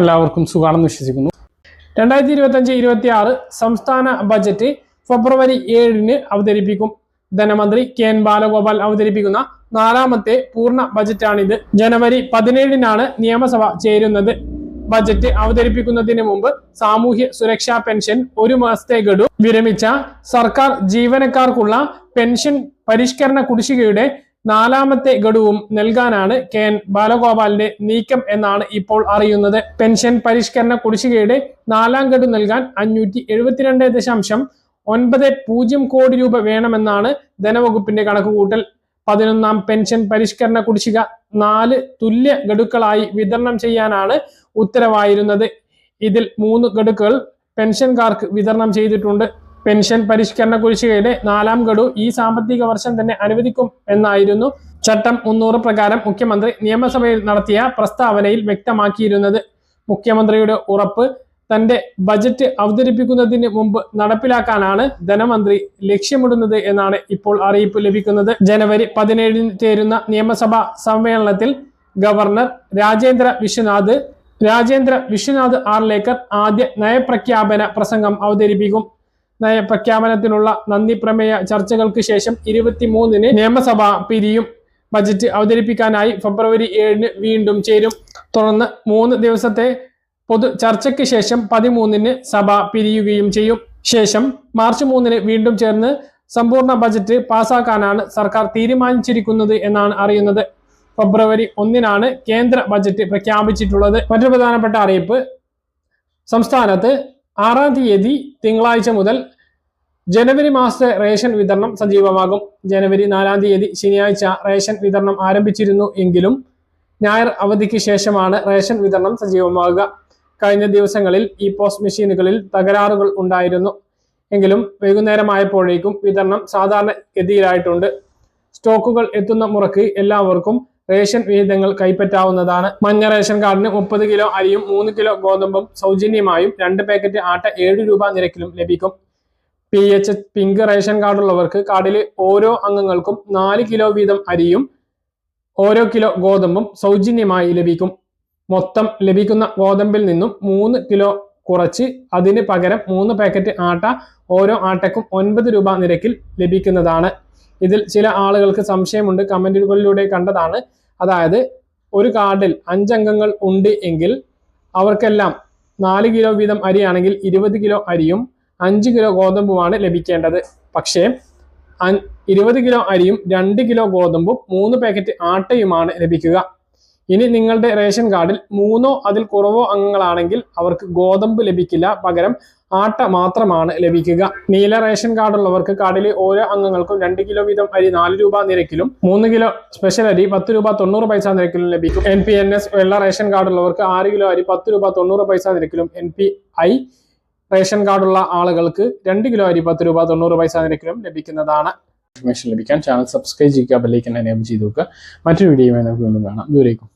എല്ലാവർക്കും സുഖമാണെന്ന് വിശ്വസിക്കുന്നു. രണ്ടായിരത്തി ഇരുപത്തി അഞ്ച് ഇരുപത്തി ആറ് സംസ്ഥാന ബജറ്റ് ഫെബ്രുവരി ഏഴിന് അവതരിപ്പിക്കും. ധനമന്ത്രി കെ എൻ ബാലഗോപാൽ അവതരിപ്പിക്കുന്ന നാലാമത്തെ പൂർണ ബജറ്റാണിത് ജനുവരി പതിനേഴിനാണ് നിയമസഭ ചേരുന്നത്. ബജറ്റ് അവതരിപ്പിക്കുന്നതിന് മുമ്പ് സാമൂഹ്യ സുരക്ഷാ പെൻഷൻ ഒരു മാസത്തെ ഗഡു വിരമിച്ച സർക്കാർ ജീവനക്കാർക്കുള്ള പെൻഷൻ പരിഷ്കരണ കുടിശ്ശികയുടെ നാലാമത്തെ ഗഡുവും നൽകാനാണ് കെ എൻ ബാലഗോപാലിന്റെ നീക്കം എന്നാണ് ഇപ്പോൾ അറിയുന്നത്. പെൻഷൻ പരിഷ്കരണ കുടിശ്ശികയുടെ നാലാം ഗഡു നൽകാൻ അഞ്ഞൂറ്റി എഴുപത്തിരണ്ട് ദശാംശം ഒൻപത് പൂജ്യം കോടി രൂപ വേണമെന്നാണ് ധനവകുപ്പിന്റെ കണക്കുകൂട്ടൽ. പതിനൊന്നാം പെൻഷൻ പരിഷ്കരണ കുടിശ്ശിക നാല് തുല്യ ഗഡുക്കളായി വിതരണം ചെയ്യാനാണ് ഉത്തരവായിരുന്നത്. ഇതിൽ മൂന്ന് ഗഡുക്കൾ പെൻഷൻകാർക്ക് വിതരണം ചെയ്തിട്ടുണ്ട്. പെൻഷൻ പരിഷ്കരണ കുരിശികയുടെ നാലാം ഗഡു ഈ സാമ്പത്തിക വർഷം തന്നെ അനുവദിക്കും എന്നായിരുന്നു ചട്ടം മുന്നൂറ് പ്രകാരം മുഖ്യമന്ത്രി നിയമസഭയിൽ നടത്തിയ പ്രസ്താവനയിൽ വ്യക്തമാക്കിയിരുന്നത്. മുഖ്യമന്ത്രിയുടെ ഉറപ്പ് തന്റെ ബജറ്റ് അവതരിപ്പിക്കുന്നതിന് മുമ്പ് നടപ്പിലാക്കാനാണ് ധനമന്ത്രി ലക്ഷ്യമിടുന്നത് എന്നാണ് ഇപ്പോൾ അറിയിപ്പ് ലഭിക്കുന്നത്. ജനുവരി പതിനേഴിന് ചേരുന്ന നിയമസഭാ സമ്മേളനത്തിൽ ഗവർണർ രാജേന്ദ്ര വിശ്വനാഥ് രാജേന്ദ്ര വിശ്വനാഥ് ആർലേക്കർ ആദ്യ നയപ്രഖ്യാപന പ്രസംഗം അവതരിപ്പിക്കും. നയപ്രഖ്യാപനത്തിനുള്ള നന്ദി പ്രമേയ ചർച്ചകൾക്ക് ശേഷം ഇരുപത്തിമൂന്നിന് നിയമസഭ പിരിയും ബജറ്റ് അവതരിപ്പിക്കാനായി ഫെബ്രുവരി ഏഴിന് വീണ്ടും ചേരും. തുടർന്ന് മൂന്ന് ദിവസത്തെ പൊതു ചർച്ചയ്ക്ക് ശേഷം പതിമൂന്നിന് സഭ പിരിയുകയും ചെയ്യും. ശേഷം മാർച്ച് മൂന്നിന് വീണ്ടും ചേർന്ന് സമ്പൂർണ ബജറ്റ് പാസാക്കാനാണ് സർക്കാർ തീരുമാനിച്ചിരിക്കുന്നത് എന്നാണ് അറിയുന്നത്. ഫെബ്രുവരി ഒന്നിനാണ് കേന്ദ്ര ബജറ്റ് പ്രഖ്യാപിച്ചിട്ടുള്ളത്. മറ്റൊരു പ്രധാനപ്പെട്ട അറിയിപ്പ് സംസ്ഥാനത്ത് ആറാം തീയതി തിങ്കളാഴ്ച മുതൽ ജനുവരി മാസത്തെ റേഷൻ വിതരണം സജീവമാകും. ജനുവരി നാലാം തീയതി ശനിയാഴ്ച റേഷൻ വിതരണം ആരംഭിച്ചിരുന്നു എങ്കിലും ഞായർ അവധിക്ക് ശേഷമാണ് റേഷൻ വിതരണം സജീവമാകുക. കഴിഞ്ഞ ദിവസങ്ങളിൽ ഈ പോസ്റ്റ് മെഷീനുകളിൽ തകരാറുകൾ ഉണ്ടായിരുന്നു. എങ്കിലും വൈകുന്നേരമായപ്പോഴേക്കും വിതരണം സാധാരണ ഗതിയിലായിട്ടുണ്ട് സ്റ്റോക്കുകൾ എത്തുന്ന മുറയ്ക്ക് എല്ലാവർക്കും റേഷൻ വിഹിതങ്ങൾ കൈപ്പറ്റാവുന്നതാണ്. മഞ്ഞ റേഷൻ കാർഡിന് മുപ്പത് കിലോ അരിയും മൂന്ന് കിലോ ഗോതമ്പും സൗജന്യമായും രണ്ട് പാക്കറ്റ് ആട്ട ഏഴ് രൂപ നിരക്കിലും ലഭിക്കും. പി എച്ച് പിങ്ക് റേഷൻ കാർഡുള്ളവർക്ക് കാർഡിലെ ഓരോ അംഗങ്ങൾക്കും നാല് കിലോ വീതം അരിയും ഓരോ കിലോ ഗോതമ്പും സൗജന്യമായി ലഭിക്കും. മൊത്തം ലഭിക്കുന്ന ഗോതമ്പിൽ നിന്നും മൂന്ന് കിലോ കുറച്ച് അതിന് പകരം മൂന്ന് പാക്കറ്റ് ആട്ട ഓരോ ആട്ടയ്ക്കും ഒൻപത് രൂപ നിരക്കിൽ ലഭിക്കുന്നതാണ്. ഇതിൽ ചില ആളുകൾക്ക് സംശയമുണ്ട്. കമന്റുകളിലൂടെ കണ്ടതാണ്. അതായത് ഒരു കാർഡിൽ അഞ്ചംഗങ്ങൾ ഉണ്ട് എങ്കിൽ അവർക്കെല്ലാം നാല് കിലോ വീതം അരിയാണെങ്കിൽ ഇരുപത് കിലോ അരിയും അഞ്ച് കിലോ ഗോതമ്പുമാണ് ലഭിക്കേണ്ടത്. പക്ഷേ ഇരുപത് കിലോ അരിയും രണ്ട് കിലോ ഗോതമ്പും മൂന്ന് പാക്കറ്റ് ആട്ടയുമാണ് ലഭിക്കുക. ഇനി നിങ്ങളുടെ റേഷൻ കാർഡിൽ മൂന്നോ അതിൽ കുറവോ അംഗങ്ങളാണെങ്കിൽ അവർക്ക് ഗോതമ്പ് ലഭിക്കില്ല. പകരം ആട്ട മാത്രമാണ് ലഭിക്കുക. നീല റേഷൻ കാർഡ് ഉള്ളവർക്ക് കാർഡിലെ ഓരോ അംഗങ്ങൾക്കും രണ്ട് കിലോ വീതം അരി നാല് രൂപ നിരക്കിലും മൂന്ന് കിലോ സ്പെഷ്യൽ അരി പത്ത് രൂപ തൊണ്ണൂറ് പൈസ നിരക്കിലും ലഭിക്കും. എൻ പി എൻ എസ് വെള്ള റേഷൻ കാർഡുള്ളവർക്ക് ആറ് കിലോ അരി പത്ത് രൂപ തൊണ്ണൂറ് പൈസ നിരക്കിലും എൻ പി ഐ റേഷൻ കാർഡുള്ള ആളുകൾക്ക് രണ്ട് കിലോ അരി പത്ത് രൂപ തൊണ്ണൂറ് പൈസ നിരക്കിലും ലഭിക്കുന്നതാണ്. ഇൻഫർമേഷൻ ലഭിക്കാൻ ചാനൽ സബ്സ്ക്രൈബ് ചെയ്യുക ബെല്ലൈക്കൻ എനേബിൾ ചെയ്ത് നോക്കുക മറ്റൊരു വീഡിയോയുമായി നമുക്ക് കാണാം. ദൂരേക്കും.